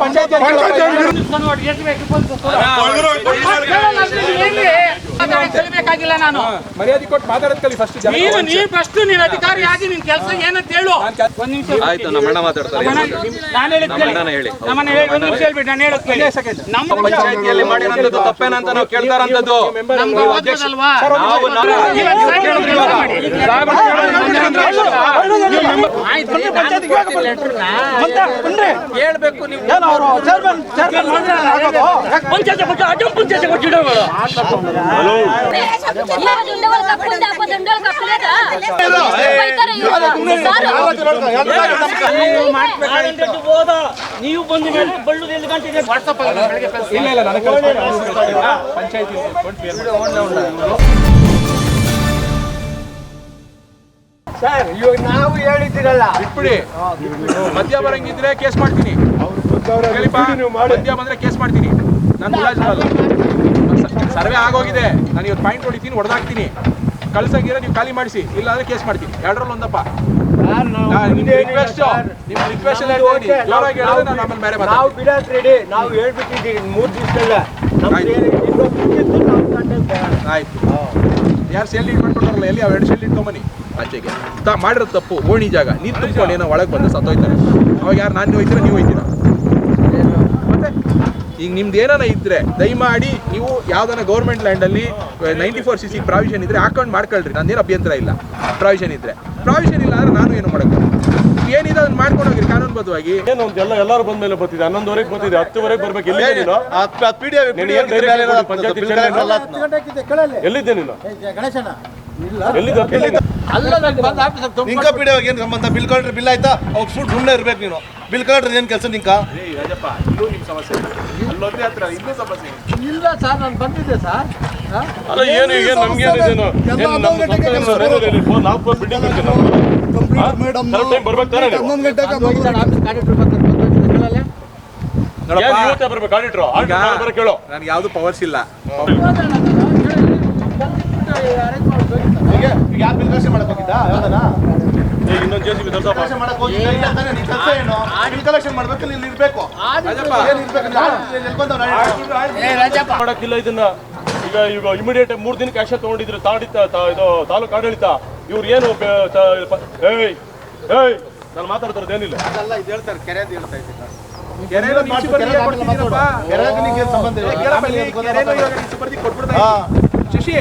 ಪಂಚಾಯತ್ ಕಲಿಬೇಕಾಗಿಲ್ಲ ನಾನು ಮರ್ಯಾದೆ ಕೊಟ್ಟು ಮಾತಾಡೋದ್ ಕಲಿ ಫಸ್ಟ್ ನೀನು ನೀ ಫಸ್ಟ್ ನೀನ್ ಅಧಿಕಾರಿ ಆಗಿ ನಿನ್ ಕೆಲಸ ಏನಂತ ಹೇಳು ಒಂದ್ ನಿಮಿಷ ಆಯ್ತು ನಮ್ಮ ಅಣ್ಣ ಮಾತಾಡ್ತಾರೆ ನಾನು ಹೇಳಿದ್ ಕೇಳಿ ಹೇಳಿ. ನಮ್ಮನ್ನ ಹೇಳಿ ಒಂದ್ ನಿಮಿಷ ಹೇಳ್ಬಿಟ್ಟು ನಾನು ಹೇಳೋದ್ ಕೇಳಿ ನಮ್ಮ ಪಂಚಾಯತಿಯಲ್ಲಿ ಮಾಡಿರೋಂಥದ್ದು ತಪ್ಪೇನಂತ ನಾವು ಕೇಳ್ತಾರಂತದ್ದು ನಮ್ಗೆ ಅಲ್ವಾ ನಾವು ನಾನು. ಹೇಳ್ಬೇಕು ನೀವು ಪಂಚಾಯತ್ ಬಗ್ಗೆ ಅಡ್ಡ ಪಂಚಾಯತ್ ಕೊಟ್ಟಿಡೋಗಳು ನೀವು ಬಂದು ಬಳ್ಳುದು ಎಲ್ಲಿ ಗಂಟೆ ವಾಟ್ಸಪ್ ಇಲ್ಲ ಇಲ್ಲ ನನಗೆ ಪಂಚಾಯತಿ ಸರ್ ಇವಾಗ ನಾವು ಹೇಳಿದ್ದೀರಲ್ಲ ಬಿಟ್ಬಿಡಿ ಮದ್ಯ ಬರಂಗಿದ್ರೆ ಕೇಸ್ ಮಾಡ್ತೀನಿ. ಮದ್ಯ ಬಂದ್ರೆ ಕೇಸ್ ಮಾಡ್ತೀನಿ ನಾನು ಸರ್ವೆ ಆಗೋಗಿದೆ. ನಾನು ಇವತ್ತು ಪಾಯಿಂಟ್ ಹೊಡಿತೀನಿ ಹೊಡೆದಾಕ್ತೀನಿ ಕಳ್ಸಂಗಿದ್ರೆ ನೀವು ಖಾಲಿ ಮಾಡಿಸಿ ಇಲ್ಲ ಅಂದ್ರೆ ಕೇಸ್ ಮಾಡ್ತೀನಿ. ಎರಡರಲ್ಲಿ ಒಂದಪ್ಪ. ನಾವು ನಾನು ನಾನು ಬಿಡೋದ್ ರೆಡಿ ನಾವು ಹೇಳ್ಬಿಟ್ಟಿದ್ದೀವಿ ಮೂರು ದಿವಸದಲ್ಲ. ಆಯ್ತು. ಯಾರು ಸೆಲ್ ಲೀಡ್ ಮಾಡ್ಕೊಂಡ್ರಲ್ಲ ಎಲ್ಲಿ ಎರಡು ಸೆಲ್ ಇಟ್ಕೊಂಬನಿ ಆಚೆಗೆ. ತಾ ಮಾಡಿರೋ ತಪ್ಪು ಓಣಿ ಜಾಗ. ನೀರು ತುಂಬ ಏನೋ ಒಳಗೆ ಬಂದು ಸತ್ತೋಯ್ತಾರೆ. ಅವಾಗ ಯಾರು ನಾನು ಹೋಯ್ತೀರ? ನೀವು ಹೋಯ್ತೀರ? ಮತ್ತೆ? ಈಗ ನಿಮ್ದು ಏನಾನ ಇದ್ರೆ ದಯಮಾಡಿ ನೀವು ಯಾವ್ದಾನ government ಲ್ಯಾಂಡಲ್ಲಿ ninety four C C provision ಇದ್ರೆ ಹಾಕೊಂಡು ಮಾಡ್ಕೊಳ್ರಿ. ನಂದೇನು ಅಭ್ಯಂತರ ಇಲ್ಲ. ಪ್ರಾವಿಷನ್ ಇದ್ರೆ. ಪ್ರಾವಿಷನ್ ಇಲ್ಲ ಅಂದ್ರೆ ನಾನು ಏನು ಮಾಡಕ್ಕೆ ಏನಿದೆ ಅದನ್ನ ಮಾಡ್ಕೊಂಡು ಹೋಗಿರಿ ಕಾನೂನುಬದ್ಧವಾಗಿ. ಏನು ಎಲ್ಲ ಎಲ್ಲರೂ ಬಂದ ಮೇಲೆ ಬರ್ತಿದೆ. ಹನ್ನೊಂದುವರೆಗೆ ಬರ್ತಿದೆ. ಹತ್ತುವರೆಗೆ ಬರ್ಬೇಕು. ಎಲ್ಲಿ ನೀನು? ಅಲ್ಲ? ಎಲ್ಲಿದ್ದೆ ನೀನು? ಎಲ್ಲಿದ್ದೆ? ಎಲ್ಲಿದ್ದೆ ನಿಂಕ ಪಿಡಿಯೋಗ ಏನು ಸಂಬಂಧ? ಬಿಲ್ ಕಲೆಕ್ಟರ್ ಬಿಲ್ ಆಯ್ತಾ? ಅವ್ರು ಫುಡ್ ಸುಮ್ಮನೆ ಇರ್ಬೇಕು ನೀನು. ಬಿಲ್ ಕಲೆಕ್ಟರ್ ಏನು ಕೆಲಸ ನಿಂಕ? ರಾಜಪ್ಪ ನಿಮ್ಮ ಸಮಸ್ಯೆ. ಅಲ್ಲೊಂದೇ ಹತ್ರ ಇನ್ನೂ ಸಮಸ್ಯೆ ಇಲ್ಲ ಸರ್ ನಾನು ಬಂದಿದ್ದೆ ಸರ್. ಅಲ್ಲ ಏನು ಈಗ ನಮ್ಗೆ ಏನಿದೇನು ನಮ್ಮ ಸ್ವಂತ ಏನು ಬೇರೆ ಬೇರೆ ಫೋನ್ ನಾವು ಬಿಲ್ಡಿಂಗ್ ಇರ್ತೀವಿ ನಾವು. ಕರೆಕ್ಟ್ ಟೈಮ್ ಬರ್ಬೇಕು ತಾನೇ ನೀವು ಹನ್ನೊಂದು ಗಂಟೆಗೆ ನೋಡಪ್ಪ, ಏನ್ ಇವತ್ತೇ ಬರ್ಬೇಕು? ಆಡಿಟ್ರು? ಈಗ ಆಡಿಟ್ರು ಬರಕ್ಕೆ ಹೇಳು ನನಗೆ ಯಾವುದು ಪವರ್ಸ್ ಇಲ್ಲ. ಈಗ ಯಾವ ಬಿಲ್ ಕಳಿಸಿ ಯಾವ್ದನ? ಈಗ ಇನ್ನೊಂದು ಜೆ ಸಿ ಬಿ ದೊಡ್ಡ ಕಲೆಕ್ಷನ್ ಮಾಡಕ್ ಹೋಗಿದ್ದ ಇಲ್ಲ ಇರ್ಬೇಕು. ಮಾಡಕ್ಕಿಲ್ಲ ಇದನ್ನ. ಈಗ ಈಗ ಇಮಿಡಿಯೇಟ್ ಮೂರು ದಿನ ಆಕ್ಷನ್ ತಗೊಂಡಿದ್ರು. ತಾಡಿ ಇದು ತಾಲೂಕು ಆಡಳಿತ. ಇವ್ರು ಏನು ಏಯ್ ಏಯ್. ನಾನು ಮಾತಾಡ್ತಿರೋದು ಏನಿಲ್ಲ. ನಿಂಗೆ ಏನ್ ಸಂಬಂಧ. ಶಶಿ.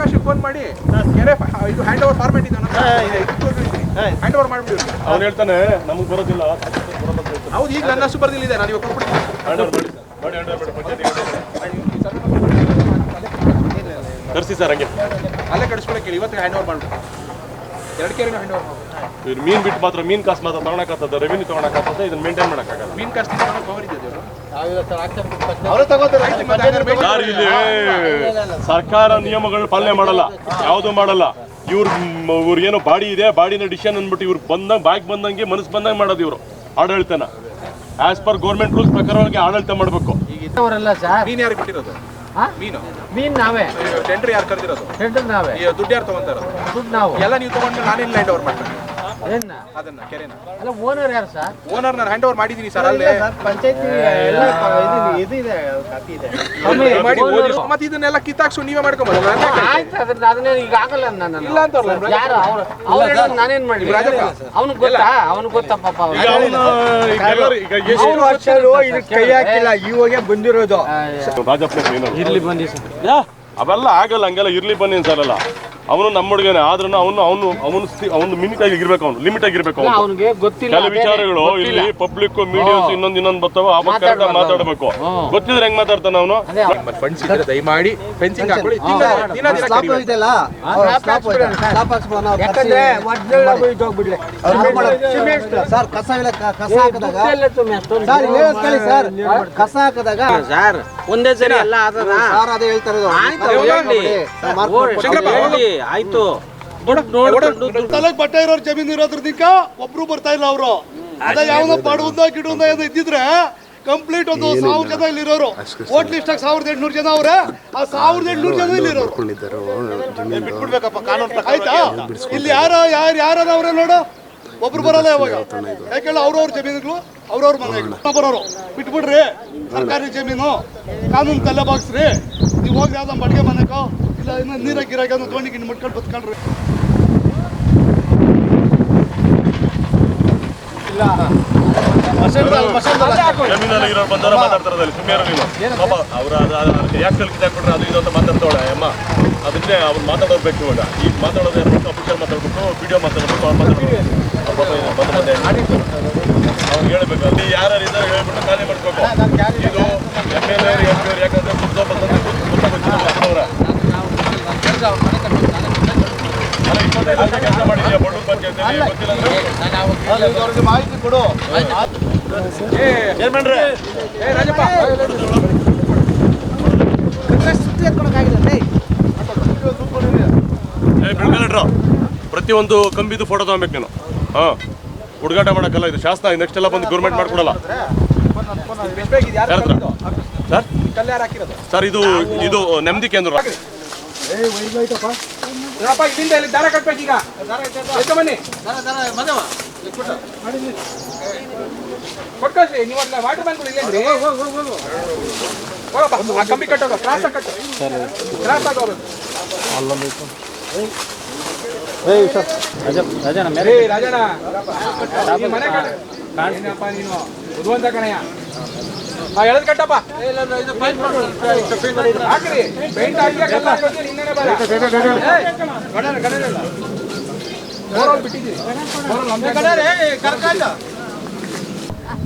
ಆಕಾಶಕ್ಕೆ ಫೋನ್ ಮಾಡಿ. ಕೆರೆ ಇದು ಹ್ಯಾಂಡ್ ಓವರ್ ಫಾರ್ಮೆಟ್ ಇದೆ. ಹ್ಯಾಂಡ್ ಓವರ್ ಮಾಡ್ಬಿಡಿ. ಅವ್ನು ಹೇಳ್ತಾನೆ ನಮಗೆ ಬರೋದಿಲ್ಲ ಹೌದು ಈಗ ನನ್ನ ಅಷ್ಟು ಬರ್ದಿಲ್ಲ ಇದೆ ನಾನು ಇವಾಗ ಕೊಟ್ಬಿಡ್ತೀನಿ. ಹ್ಯಾಂಡ್ ಓವರ್ ಮಾಡಿ ಮಾಡಿ ಹ್ಯಾಂಡ್ ಓವರ್ ಮಾಡಿ ತರಿಸಿ ಸರ್ ಹಂಗೆ. ಅಲ್ಲೇ ಕಡಿಸ್ಕೊಳಕ್ಕೆ ಇವತ್ತು ಹ್ಯಾಂಡ್ ಓವರ್ ಮಾಡ್ಬಿಡು ಎರಡು ಕೆರೆನೂ ಹ್ಯಾಂಡ್ ಓವರ್ ಮಾಡ್ಬಿಡು ಇವ್ರು ಮೀನ್ ಬಿಟ್ಟು ಮಾತ್ರ ಮೀನ್ ಕಾಸ್ ಮಾತ್ರ ತಗೊಳಕಾಗ್ತದೆ ರೆವಿನ್ಯೂ ತಗೊಳಕಾಗ್ತದೆ ಇದನ್ನ ಮೇಂಟೈನ್ ಮಾಡೋಕ್ಕಾಗಲ್ಲ ಮೀನ್ ಕಾಸ್ ಪವರ್ ಇದೆ. ಸರ್ ಇಲ್ಲಿ? ಸರ್ಕಾರ ನಿಯಮಗಳನ್ನ ಪಾಲನೆ ಮಾಡಲ್ಲ ಯಾವುದು ಮಾಡಲ್ಲ. ಇವ್ರ ಇವ್ರು ಏನೋ ಬಾಡಿ ಇದೆ ಬಾಡಿನ ಡಿಸಿಷನ್ ಅಂದ್ಬಿಟ್ಟು ಇವ್ರು ಬಂದಂಗೆ ಬಾಯ್ಗೆ ಬಂದಂಗೆ ಮನಸ್ಸು ಬಂದಂಗೆ ಮಾಡೋದು ಇವರು ಆಡಳಿತನ. ಆಸ್ ಪರ್ ಗೌರ್ಮೆಂಟ್ ರೂಲ್ಸ್ ಪ್ರಕಾರವಾಗಿ ಆಡಳಿತ ಮಾಡಬೇಕು. ಅವರಲ್ಲ ಸರ್ ಮೀನ್ ಯಾರು ಬಿಟ್ಟಿರೋದು? ಮೀನು. ಮೀನ್ ನಾವೇ? ಟೆಂಡರ್ ಯಾರು ಕರೆದಿರೋದು? ಟೆಂಡರ್ ನಾವೇ? ದುಡ್ಡು ಯಾರು ತಗೊಂತಾರ ದುಡ್ಡು ನಾವು. ಎಲ್ಲ ನೀವು ತಗೊಂಡ್ರೆ ನಾನೇನು ಹ್ಯಾಂಡ್ ಓವರ್ ಮಾಡ್ತೀನಿ ಅದನ್ನ? ಕೆರೆನ. ಅಲ್ಲ ಓನರ್ ಯಾರು ಸರ್? ಓನರ್ ನಾನು ಹ್ಯಾಂಡ್ ಓವರ್ ಮಾಡಿದ್ದೀನಿ ಸರ್ ಅಲ್ಲೇ. ಪಂಚಾಯತಿ ಎಲ್ಲ ಇದು ಇದೆ. ಕಾಪಿ ಇದೆ ಮಾಡಿ ಓದಿ ಮತ್ತೆ ಇದನ್ನೆಲ್ಲ ಕಿತ್ತಾಕ್ಸು ನೀವೇ ಮಾಡ್ಕೊಬೋದು. ಆಯ್ತು ಅದ್ರದ್ದು ಅದನ್ನೇ ಈಗ ಆಗಲ್ಲ ನಾನು. ಇಲ್ಲ ಅಂತವ್ರಲ್ಲ ಯಾರು? ಅವ್ರು ಅವ್ರು ಹೇಳೋದು ನಾನೇನ್ ಮಾಡ್ಲಿ? ರಾಜಪ್ಪ. ಅವ್ನಿಗೆ ಗೊತ್ತಾ? ಅವ್ನಿಗೆ ಗೊತ್ತಾ ಪಾಪ ಈಗ ಅವನು ಕೈ ಹಾಕಿಲ್ಲ ಇವಾಗೆ ಬಂದಿರೋದು. ರಾಜಪ್ಪ ಇರ್ಲಿ ಬಂದಿ ಸರ್. ಅವೆಲ್ಲ ಆಗಲ್ಲ ಹಂಗೆಲ್ಲ ಇರ್ಲಿ ಬನ್ನಿ ಅನ್ಸಲ್ಲ ಅವನು ನಮ್ಮ ಹುಡುಗನೇ ಆದ್ರೂ ಅವನು ಅವನು ಅವನು ಅವನು ಮಿನಿಟ್ ಆಗಿ ಇರ್ಬೇಕು ಅವನು ಲಿಮಿಟ್ ಆಗಿರ್ಬೇಕು ಅವನು. ಅವನಿಗೆ ಗೊತ್ತಿಲ್ಲ ಕೆಲವು ವಿಚಾರಗಳು ಇಲ್ಲಿ ಪಬ್ಲಿಕ್ ಮೀಡಿಯಾಸ್ ಇನ್ನೊಂದ್ ಇನ್ನೊಂದ್ ಬರ್ತಾವ ಅವಾಗ ಕರೆಕ್ಟ್ ಮಾತಾಡಬೇಕು. ಗೊತ್ತಿದ್ರೆ ಹೆಂಗ್ ಮಾತಾಡ್ತಾನ ಅವನು? ಫಂಡ್ಸ್ ಇದ್ರೆ ದಯಮಾಡಿ ಫೆನ್ಸಿಂಗ್ ಹಾಕೊಳ್ಳಿ. ದಿನ ದಿನ ದಿನ ಕರಿಬೇಕು. ಯಾಕಂದ್ರೆ ಮೊದ್ಲೆಲ್ಲ ಹೋಗಿ ಹೋಗ್ಬಿಡ್ಲಿ. ಸರ್ ಕಸ ಇಲ್ಲ ಕಸ ಹಾಕಿದಾಗ ಸರ್ ಹೇಳೋದ್ ಕೇಳಿ ಸರ್. ಕಸ ಹಾಕಿದಾಗ ಸರ್ ಒಂದೇ ಸರಿ ಎಲ್ಲ ಆದದ? ಸರ್ ಅದೇ ಹೇಳ್ತಾ ಇರೋದು. ಆಯ್ತು, ಆಯ್ತು. ತಲೆಗೆ ಬಟ್ಟೆ ಇರೋರು ಜಮೀನು ಇರೋದ್ರದಿಂದ ಒಬ್ರು ಬರ್ತಾ ಇಲ್ಲ ಅವರು. ಅದ ಯಾವನ ಬಡವಂದ ಗಿಡವಂದ ಏನೋ ಇದ್ದಿದ್ರೆ ಕಂಪ್ಲೀಟ್ ಒಂದು ಸಾವಿರ ಜನ ಇಲ್ಲಿ ಇರೋರು ಓಟ್ ಲಿಸ್ಟ್ ಸಾವಿರದ ಎಂಟುನೂರು ಜನ ಅವ್ರೆ. ಆ ಸಾವಿರದ ಎಂಟುನೂರು ಜನ ಇಲ್ಲಿ ಇರೋರು ಬಿಟ್ಬಿಡ್ಬೇಕಪ್ಪ ಕಾನೂನು ಆಯ್ತಾ? ಇಲ್ಲಿ ಯಾರ ಯಾರು ಯಾರದ ಅವ್ರೆ ನೋಡು? ಒಬ್ರು ಬರಲ್ಲ ಯಾವಾಗ? ಯಾಕೆಲ್ಲ ಅವ್ರವ್ರ ಜಮೀನುಗಳು ಅವ್ರವ್ರ ಮನೆಗಳು ಬರೋರು. ಬಿಟ್ಬಿಡ್ರಿ. ಸರ್ಕಾರಿ ಜಮೀನು. ಕಾನೂನು ತಲೆ ಬಾಕ್ಸ್ರಿ ನೀವು ಹೋಗಿ ಯಾವ್ದೋ ಅಡುಗೆ ಮನೆಗೋ ಇಲ್ಲ ಇನ್ನು ನೀರಾಗ ಗಿರಾಗ ಅನ್ನೋ ದೋಣಿ ಗಿಣ್ಣಿ ಮುಟ್ಕೊಂಡು ಇಲ್ಲ. ಜಮೀನಲ್ಲಿ ಬಂದವರ ಮಾತಾಡ್ತಾರದಲ್ಲಿ ಸುಮ್ಮನೆ ನೀನು ಪಾಪ ಅವ್ರ ಯಾಕೆ ಹಾಕ್ಬಿಟ್ರೆ ಅದು ಇದು ಅಂತ ಮಾತಾಡ್ತಾವಳೆ ಅಮ್ಮ? ಅದನ್ನೇ ಅವ್ರು ಮಾತಾಡೋದು ಬೇಕು ಇವಾಗ. ಈಗ ಮಾತಾಡೋದು ಏನ್ಬಿಟ್ಟು ಅಫಿಷಿಯಲ್ ಮಾತಾಡ್ಬಿಟ್ಟು ವಿಡಿಯೋ ಮಾತಾಡ್ಬಿಟ್ಟು ಅವ್ರು ಮಾತಾಡ್ಬೇಕು ಅವ್ರು ಹೇಳ್ಬೇಕು ಅಲ್ಲಿ ಯಾರು ಇದ್ದಾರೆ ಹೇಳ್ಬಿಟ್ಟು ಖಾಲಿ ಮಾಡ್ಬೇಕು ಇದು M L A M P ಅವ್ರು ಯಾಕಂದ್ರೆ ಕುಡ್ದೋ ಬಂದಂತೆ ಗೊತ್ತಾಗುತ್ತೆ ಅವ್ರ ಅಲ್ಲ ಇಪ್ಪತ್ತೈದು ಲಕ್ಷ ಕೆಲಸ ಮಾಡಿದ್ಯಾ ಬಡವ್ರ ಪಂಚಾಯತ್ ಗೊತ್ತಿಲ್ಲ ಅಂದ್ರೆ ಮಾಹಿತಿ ಕೊಡು ಪ್ರತಿಯೊಂದು ಕಂಬಿದು ಫೋಟೋ ತಗೊಬೇಕು ನೀನು. ಹಾ. ಹುಡುಗಾಟ ಮಾಡೋಕ್ಕಲ್ಲ ಇದು ಶಾಸ್ತ್ರ ನೆಕ್ಸ್ಟ್ ಎಲ್ಲ ಬಂದು ಗೌರ್ಮೆಂಟ್ ಮಾಡ್ಕೊಡಲ್ಲ. ಸರ್ ಇದು ಇದು ನೆಮ್ಮದಿ ಕೇಂದ್ರ. ನೋಡಪ್ಪ ಇಲ್ಲಿಂದ ಇಲ್ಲಿ ದಾರ ಕಟ್ಬೇಕು ಈಗ ಎತ್ತ ಬನ್ನಿ ಕೊಟ್ಕಳ್ಸಿ ನೀವು ಅದನ್ನ ವಾಟರ್ ಮ್ಯಾನ್ ಇಲ್ಲೇನ್ರಿ ಹೋಗಪ್ಪ ಆ ಕಂಬಿ ಕಟ್ಟೋದು ಕ್ರಾಸ್ ಕಟ್ಟು ಕ್ರಾಸ್ ಆಗೋದು ಏ ರಾಜಣ್ಣ ಈ ಮನೆ ಕಟ್ಟ ಏನಪ್ಪ ನೀನು ಬುದ್ಧಿವಂತ ಕಣಯ್ಯ ಹಾ ಎಳೆದ್ ಕಟ್ಟಪ್ಪ. ಹಾಕ್ರಿ. ಪೇಂಟ್.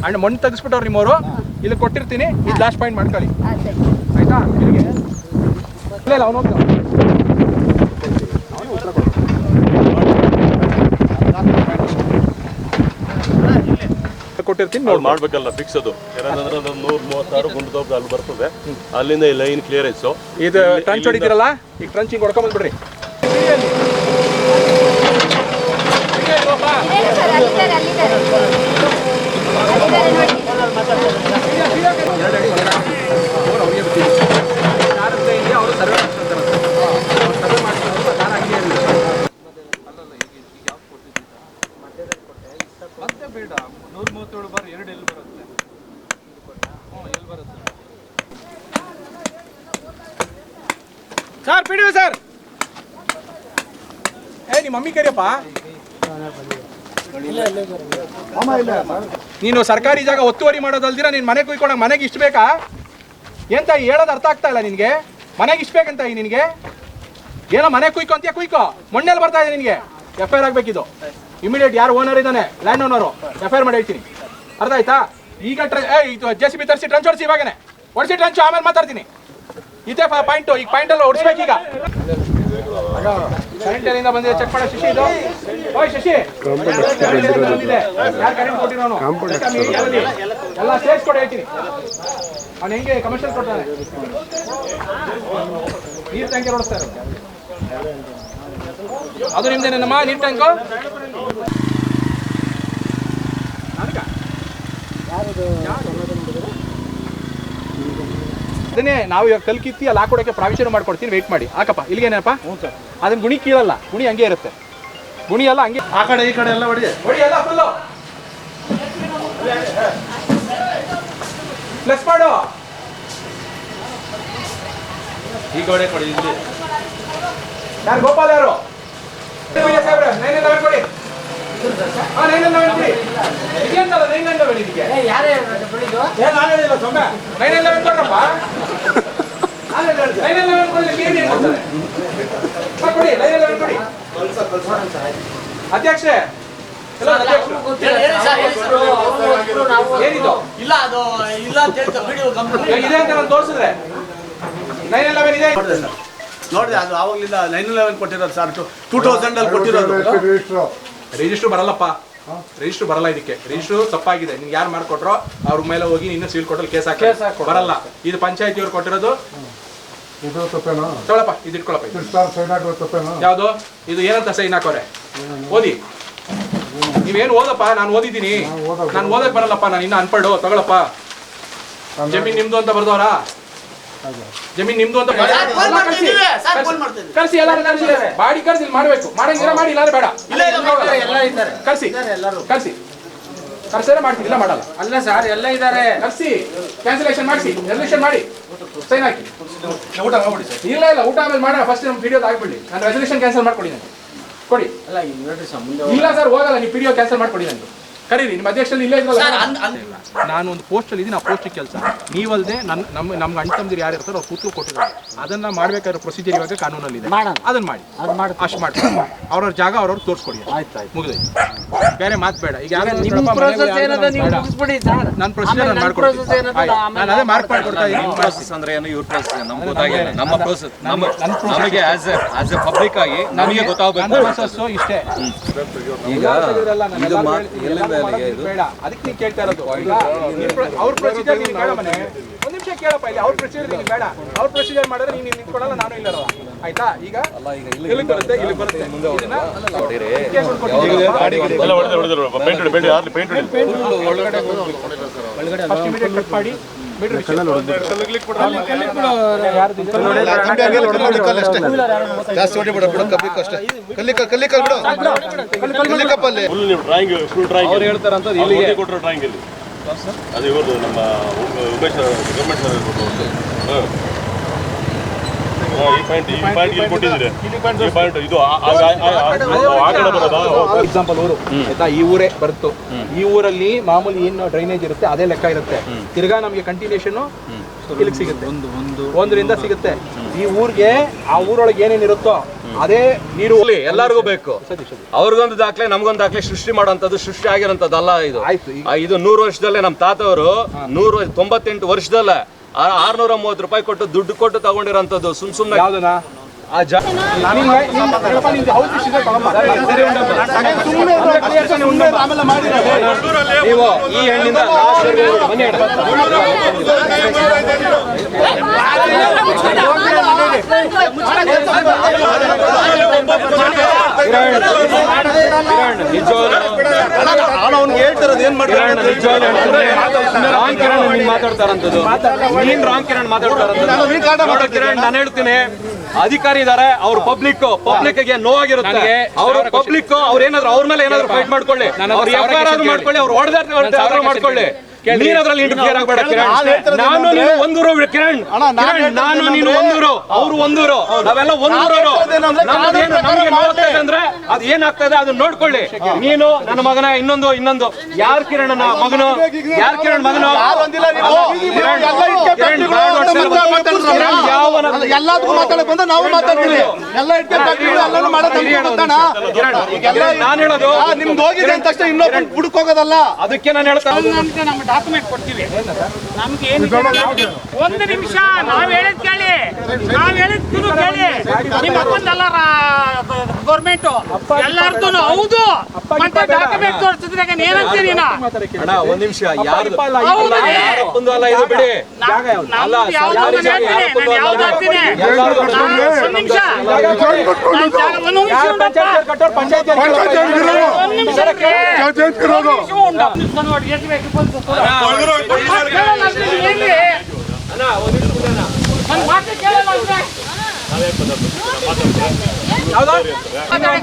ಅಣ್ಣ ಮಣ್ಣು ತೆಗಿಸ್ಬಿಟ್ಟವ್ರಿ ನಿಮ್ಮವರು. ಇಲ್ಲಿ ಕೊಟ್ಟಿರ್ತೀನಿ. ಇದು ಲಾಸ್ಟ್ ಪಾಯಿಂಟ್ ಮಾಡ್ಕೊಳ್ಳಿ. ಆಯ್ತಾ. ಇಲ್ಲಿಗೆ. ಇಲ್ಲ ಇಲ್ಲ ಅವನು ಕೊಟ್ಟಿರ್ತೀನಿ ಅವ್ರು ನೋಡಿ ಮಾಡ್ಬೇಕಲ್ಲ ಫಿಕ್ಸ್ ಅದು. ಏನಂದ್ರೆ ಒಂದು ನೂರ ಮೂವತ್ತಾರು ಗುಂಡದೋಗ ಅಲ್ಲಿ ಬರ್ತದೆ. ಅಲ್ಲಿಂದ ಈ ಲೈನ್ ಕ್ಲಿಯರೆನ್ಸ್ ಇದು ಟ್ರಂಚ್ ಹೊಡಿತೀರಲ್ಲ? ಈಗ ಟ್ರಂಚ್ ಹಿಂಗೆ ಹೊಡ್ಕೊಂಬಂದ್ಬಿಡ್ರಿ ಇದೆ ಸರ್ ಅಲ್ಲಿದ್ದಾರೆ ಬರುತ್ತೆ? ಎಲ್ಲಿ ಬರುತ್ತೆ? ಸರ್ ಬಿಡಿ ಸರ್ ಏ ನಿಮ್ಮ ಮಮ್ಮಿ ಕರಿಯಪ್ಪ? ನೀನು ಸರ್ಕಾರಿ ಜಾಗ ಒತ್ತುವರಿ ಮಾಡೋದಲ್ದಿರ ನೀನ್ ಮನೆ ಕುಯ್ಕೊಂಡಾಗ ಮನೆಗೆ ಇಷ್ಟು ಬೇಕಾ? ಎಂತ ಹೇಳೋದು ಅರ್ಥ ಆಗ್ತಾ ಇಲ್ಲ ನಿನಗೆ? ಮನೆಗೆ ಇಷ್ಟು ಬೇಕಂತ ಈ ನಿನಗೆ? ಏನೋ ಮನೆ ಕುಯ್ಕೊ ಅಂತೀಯ ಕುಯ್ಕೋ. ಮೊನ್ನೆಲ್ಲಿ ಬರ್ತಾ ಇದೆ ನಿನಗೆ. ಎಫ್ ಐ ಆರ್ ಆಗಬೇಕಿದು. ಇಮಿಡಿಯೇಟ್ ಯಾರು ಓನರ್ ಇದ್ದಾನೆ? ಲ್ಯಾಂಡ್ ಓನರು ಎಫ್ ಮಾಡಿ ಹೇಳ್ತೀನಿ. ಅರ್ಥ ಆಯ್ತಾ? ಈಗ ಇದು ಜೆ ಸಿ ಬಿ ತರಿಸಿ ಟ್ರಂಚ್ ಹೊಡಿಸಿ ಇವಾಗನೇ. ಹೊಡಿಸಿ ಟ್ರಂಚ್ ಆಮೇಲೆ ಮಾತಾಡ್ತೀನಿ. ಇದೇ ಪಾಯಿಂಟ್ ಈಗ ಪಾಯಿಂಟ್ ಎಲ್ಲ ಈಗ. ಕರೆಂಟ್ ಬಂದಿದೆ. ಚೆಕ್ ಮಾಡೋ ಶಶಿ ಇದು. ಓಯ್, ಶಶಿ. ಬಂದಿದೆ ಯಾರು ಕರೆಂಟ್ ಎಲ್ಲ ಸೇರಿಸ್ಕೊಡಿ ಹೇಳ್ತೀನಿ. ಅವ್ನು ಹೆಂಗೆ ಕಮಿಷನ್ ಕೊಡ್ತಾನೆ? ನೀರು ಟ್ಯಾಂಕರ್ ಇರೋದು. ಅದು ನಿಮ್ದೇನಮ್ಮ ನೀರ್ ಟ್ಯಾಂಕು ಅದನ್ನೇ ನಾವು ಇವಾಗ ಕಲ್ಕಿತ್ತಿ ಅಲ್ಲಿ ಹಾಕೊಡಕ್ಕೆ ಪ್ರಾವಿಷನ್ ಮಾಡ್ಕೊಡ್ತೀನಿ ವೆಯ್ಟ್ ಮಾಡಿ. ಹಾಕಪ್ಪ ಇಲ್ಲಿಗೇನಪ್ಪ ಅದನ್ನ ಗುಣಿ ಕೀಳಲ್ಲ ಗುಣಿ ಹಂಗೆ ಇರುತ್ತೆ. ಗುಣಿ ಎಲ್ಲ ಹಂಗೆ ಆ ಕಡೆ ಈ ಕಡೆ ಎಲ್ಲ ಹೊಡಿ ಹೊಡಿ ಎಲ್ಲ ಫುಲ್ಲು ಪ್ಲಸ್ ಮಾಡು. ಈ ಕಡೆ ಕೊಡಿ ಇಲ್ಲಿ. ಯಾರು ಗೋಪಾಲ್ ಯಾರು? ಅಧ್ಯಕ್ಷರು ಏನಿದು? ಇಲ್ಲ ಅದು ಇಲ್ಲ ಅಂತ ಹೇಳ್ತಾರೆ ಇದೆ ಅಂತ ನಾನು ತೋರಿಸಿದ್ರೆ. ನೈನ್ ಎಲೆವೆನ್ ಇದೆ. ನೋಡಿದೆ ಅದು ಆವಾಗಲಿಂದ ನೈನ್ ಲೆವೆನ್ ಕೊಟ್ಟಿರೋದು ಸರ್ ಟೂ ತೌಸಂಡ್ ಅಲ್ಲಿ ಕೊಟ್ಟಿರೋದು. ರಿಜಿಸ್ಟ್ರು ಬರಲ್ಲಪ್ಪ. ರಿಜಿಸ್ಟ್ರು ಬರಲ್ಲ ಇದಕ್ಕೆ. ರಿಜಿಸ್ಟ್ರು ತಪ್ಪಾಗಿದೆ. ನಿಮ್ಗೆ ಯಾರು ಮಾಡ್ಕೊಟ್ರೋ ಅವ್ರ ಮೇಲೆ ಹೋಗಿ ನೀನು ಸೀಲ್ ಕೊಟ್ಟಲ್ಲಿ ಕೇಸ್ ಹಾಕಿ. ಬರಲ್ಲ. ಇದು ಪಂಚಾಯತಿ ಅವ್ರು ಕೊಟ್ಟಿರೋದು ಇದು ತಪ್ಪೇನೋ? ತಗೊಳಪ್ಪ ಇದು ಇಟ್ಕೊಳಪ್ಪ ಸೈನ್ ತಪ್ಪೇನಾ? ಯಾವ್ದು? ಇದು ಏನಂತ ಸೈನ್ ಹಾಕೋರೆ? ಓದಿ. ನೀವೇನು ಓದಪ್ಪ? ನಾನು ಓದಿದ್ದೀನಿ. ನಾನು ಓದಕ್ಕೆ ಬರಲ್ಲಪ್ಪ. ನಾನು ಇನ್ನ ಅನ್ಪಡು ತಗೊಳಪ್ಪ. ಜಮೀನ್ ನಿಮ್ದು ಅಂತ ಬರ್ದವ್ರಾ? ಜಮೀನ್ ನಿಮ್ದು ಅಂತ ಕರ್ಸಿ. ಎಲ್ಲಾರು ಬಾಡಿ ಕರ್ಸಿ ಮಾಡ್ಬೇಕು. ಮಾಡಂಗಿರ ಮಾಡಿ ಇಲ್ಲಾಂದ್ರೆ ಬೇಡ. ಇಲ್ಲ, ಇಲ್ಲ, ಮಾಡ್ತಾರೆ, ಎಲ್ಲ ಇದ್ದಾರೆ. ಕರ್ಸಿ ಕರ್ಸಿ ಕರ್ಸಿದ್ರೆ ಮಾಡ್ತೀವಿ ಇಲ್ಲ ಮಾಡಲ್ಲ. ಅಲ್ಲ ಸರ್ ಎಲ್ಲ ಇದ್ದಾರೆ. ಕರ್ಸಿ ಕ್ಯಾನ್ಸಲೇಷನ್ ಮಾಡಿಸಿ. ರೆಸಲ್ಯೂಷನ್ ಮಾಡಿ. ಸೈನ್ ಹಾಕಿ. ಊಟ ಮಾಡ್ಬಿಡಿ ಸರ್ ಇಲ್ಲ ಇಲ್ಲ ಊಟ ಆಮೇಲೆ ಮಾಡೋಣ. ಫಸ್ಟ್ ನಮ್ಮ ವಿಡಿಯೋ ಹಾಕ್ಬಿಡಿ. ನಾನು ರೆಸಲ್ಯೂಷನ್ ಕ್ಯಾನ್ಸಲ್ ಮಾಡ್ಕೊಡಿ ನನಗೆ ಕೊಡಿ. ಅಲ್ಲ ಇಲ್ಲ ಸರ್ ಹೋಗಲ್ಲ. ನೀವು ವಿಡಿಯೋ ಕ್ಯಾನ್ಸಲ್ ಮಾಡ್ಕೊಡಿ ನನಗೆ ಕರೀರಿ ನಿಮ್ಮ ಅಧ್ಯಕ್ಷರಲ್ಲಿ ಇಲ್ಲೇ ಸರ್ ಇದ್ರಲ್ಲ ನಾನು ಒಂದು ಪೋಸ್ಟಲ್ಲಿ ಇದೀನಿ ಆ ಪೋಸ್ಟ್ ಕೆಲಸ. ನೀವಲ್ದೆ ನನ್ನ ನಮ್ಮ ನಮ್ಗೆ ಅಣ್ಣ ತಮ್ಮದಿರು ಯಾರು ಇರ್ತಾರೋ ಅವ್ರು ಕೂತು ಕೊಟ್ಟಿದ್ದಾರೆ. ಅದನ್ನ ಮಾಡಬೇಕಾದ್ರೆ ಪ್ರೊಸೀಜರ್ ಇವಾಗ ಕಾನೂನಲ್ಲಿ ಇದೆ. ಅದನ್ನ ಮಾಡಿ. ಅದು ಮಾಡಿ ಅಷ್ಟು ಮಾಡಿ ಅವ್ರವ್ರ ಜಾಗ ಅವ್ರವ್ರು ತೋರಿಸ್ಕೊಡಿ ಆಯ್ತು ಆಯ್ತು. ಮುಗಿದೈತೆ ಬೇರೆ ಮಾತು ಬೇಡ. ಈಗ ಪ್ರೊಸೀಜರ್ ನಾನು process ಮಾಡ್ಕೊಡ್ತೀನಿ. ನಾನು ಅದೇ ಮಾರ್ಕ್ ಮಾಡ್ಕೊಡ್ತಾ ಇದ್ದೀನಿ. ಪ್ರೋಸೆಸ್ ಅಂದ್ರೆ ಏನು? ಇವ್ರ ಪ್ರೋಸೆಸ್ ನಮ್ಗೆ ಗೊತ್ತಾಗಿಲ್ಲ. ನಮ್ಮ ಪ್ರೋಸೆಸ್ ನಮ್ಮ ನಮಗೆ as a as a public ಆಗಿ ನಮಗೆ ಗೊತ್ತಾಗಬೇಕು. ಇಷ್ಟೇ. ಈಗ ಇದು ಎಲ್ಲಿಂದ ಬೇಡ. ಅದಕ್ಕೆ ನೀವು ಕೇಳ್ತಾ ಇರೋದು. ಈಗ ಅವ್ರ ಪ್ರೊಸೀಜರ್ ನೀನು ಬೇಡ ಮನೆ. ಒಂದ್ ನಿಮಿಷ ಕೇಳಪ್ಪ ಇಲ್ಲಿ. ಅವ್ರ ಪ್ರೊಸೀಜರ್ ನೀನು ಬೇಡ. ಅವ್ರ ಪ್ರೊಸೀಜರ್ ಮಾಡಿದ್ರೆ ನೀನು ನಿಂತ್ಕೊಡಲ್ಲ ನಾನು ಇಲ್ಲ. ಆಯ್ತಾ? ಈಗ ಇಲ್ಲಿ ಬರುತ್ತೆ ಇಲ್ಲಿ ಬರುತ್ತೆ. ಇದನ್ನ ಫಸ್ಟ್ ಇಮಿಡಿಯೇಟ್ ಕಟ್ ಮಾಡಿ. ಜಾಸ್ತಿ ಹೊಡಿಬೇಡ ಬಿಡು ಕಬ್ಬಿಕ್ ಅಷ್ಟೇ. ಕಲ್ಲಿಕ ಕಲ್ಲಿಕಲ್ ಬಿಡು. ಕಲ್ಲಿಕಪ್ಪಲ್ಲಿ ಫುಲ್ ನೀವು ಡ್ರಾಯಿಂಗ್ ಫುಲ್ ಡ್ರಾಯಿಂಗ್ ಅವ್ರು ಹೇಳ್ತಾರಂತ ಇಲ್ಲಿಗೆ. ಕೊಟ್ಟರು ಡ್ರಾಯಿಂಗ್ ಇಲ್ಲಿ ಅದು ಇವ್ರದ್ದು ನಮ್ಮ ಉಮೇಶ್ ಗೌರ್ಮೆಂಟ್ ಸರ್ ಹಾಂ. ಎಕ್ಸಾಂಪಲ್ ಊರು ಆಯ್ತಾ ಈ ಊರೇ ಬರ್ತು ಈ ಊರಲ್ಲಿ ಮಾಮೂಲಿ ಏನು ಡ್ರೈನೇಜ್ ಇರುತ್ತೆ ಅದೇ ಲೆಕ್ಕ ಇರುತ್ತೆ ತಿರ್ಗಾ ನಮಗೆ ಕಂಟಿನ್ಯೂಷನ್ ಇಲ್ಲಿಗೆ ಸಿಗುತ್ತೆ ಒಂದು ಒಂದು ಒಂದರಿಂದ ಸಿಗುತ್ತೆ ಈ ಊರಿಗೆ ಆ ಊರೊಳಗೆ ಏನೇನಿರುತ್ತೋ ಅದೇ ನೀರು ಎಲ್ಲರಿಗೂ ಬೇಕು ಅವ್ರಿಗೊಂದು ದಾಖಲೆ ನಮ್ಗೊಂದು ದಾಖಲೆ ಸೃಷ್ಟಿ ಮಾಡೋಂಥದ್ದು ಸೃಷ್ಟಿ ಆಗಿರೋಂಥದ್ದಲ್ಲ ಇದು ಆಯ್ತು, ಇದು ನೂರು ವರ್ಷದಲ್ಲೇ ನಮ್ಮ ತಾತವರು ನೂರು ತೊಂಬತ್ತೆಂಟು ವರ್ಷದಲ್ಲೇ ಆರ್ನೂರ ಮೂವತ್ತು ರೂಪಾಯಿ ಕೊಟ್ಟು ದುಡ್ಡು ಕೊಟ್ಟು ತಗೊಂಡಿರೋಂಥದ್ದು ಸುಮ್ ಜಾ ನೀವು ಈ ಹೆಣ್ಣಿಂದ last ವರೆಗೂ ಬನ್ನಿ ಅಣ್ಣ. ಕಿರಣ್, ನಿಜವಾಗ್ಲೂ ನೀನ್ ಮಾತಾಡ್ತಾರಂತದ್ದು. ನೀನ್ ರಾಂಗ್ ಕಿರಣ್ ಮಾತಾಡ್ತಾರಂತ ಕಿರಣ್ ನಾನು ಹೇಳ್ತೀನಿ. ಅಧಿಕಾರಿ ಇದಾರೆ ಅವ್ರ ಪಬ್ಲಿಕ್ ಪಬ್ಲಿಕ್ಗೆ ನೋವಾಗಿರುತ್ತೆ ಅವ್ರ ಪಬ್ಲಿಕ್ ಅವ್ರ ಏನಾದ್ರು ಅವ್ರ ಮೇಲೆ ಏನಾದ್ರು ಫೈಟ್ ಮಾಡ್ಕೊಳ್ಳಿ. ಮಾಡ್ಕೊಳ್ಳಿ ಅವ್ರು ಹೊಡೆದಾರ ನಾನು ಮಾಡ್ಕೊಳ್ಳಿ ಕೇಳಿ. ನೀನ್ ಅದ್ರಲ್ಲಿ ಇಂಟರ್ಫಿಯರ್ ಆಗ್ಬೇಡ ಕಿರಣ್. ನಾನು ನೀನು ಒಂದೂರು ಕಿರಣ್. ಕಿರಣ್, ನಾನು ನೀನು ಒಂದೂರು ಅವ್ರು ಒಂದೂರು ನಾವೆಲ್ಲ ಇದೆ ಅಂದ್ರೆ ಅದು ಏನಾಗ್ತಾ ಇದೆ ಅದನ್ನ ನೋಡ್ಕೊಳ್ಳಿ. ನೀನು ನನ್ನ ಮಗನ ಇನ್ನೊಂದು ಇನ್ನೊಂದು. ಯಾರ್ ಕಿರಣನ ಮಗನು? ಯಾರ್ ಕಿರಣ್ ಮಗನು? ಎಲ್ಲದಕ್ಕೂ ಮಾತಾಡಕ್ ಬಂದ ನಾವು ಮಾತಾಡ್ತೀವಿ. ಎಲ್ಲ ಇಟ್ಕೊಂಡು ಎಲ್ಲಾನು ಕಿರಣ್, ನಾನ್ ಹೇಳೋದು ನಿಮ್ದು ಹೋಗಿದೆ ಅಂದ ತಕ್ಷಣ ಇನ್ನೊಬ್ಬ ಹುಡುಕ್ ಹೋಗೋದಲ್ಲ ಅದಕ್ಕೆ ನಾನು ಹೇಳ್ತಾ ಡಾಕ್ಯುಮೆಂಟ್ ಕೊಡ್ತೀವಿ. ನಮ್ಗೆ ಏನು ಒಂದು ನಿಮಿಷ ನಾವ್ ಹೇಳಿದ್ ಕೇಳಿ. ನಾವ್ ಹೇಳಿದ್ ನೀವು ಕೇಳಿ. ನಿಮ್ಮ ಅಪ್ಪಂದಲ್ಲ ಗೌರ್ಮೆಂಟ್ ಎಲ್ಲಾರ್ದು ಹೌದು. ಮತ್ತೆ ಡಾಕ್ಯುಮೆಂಟ್ ತೋರಿಸಿದ್ರೆ ಏನಂತೀರಿ ಒಂದ್ ನಿಮಿಷ ಯಾರು ಅಲ್ಲ ಇದು ಬಿಡಿ. ಒಂದ್ ನಿಮಿಷ. ಒಂದ್ ನಿಮಿಷ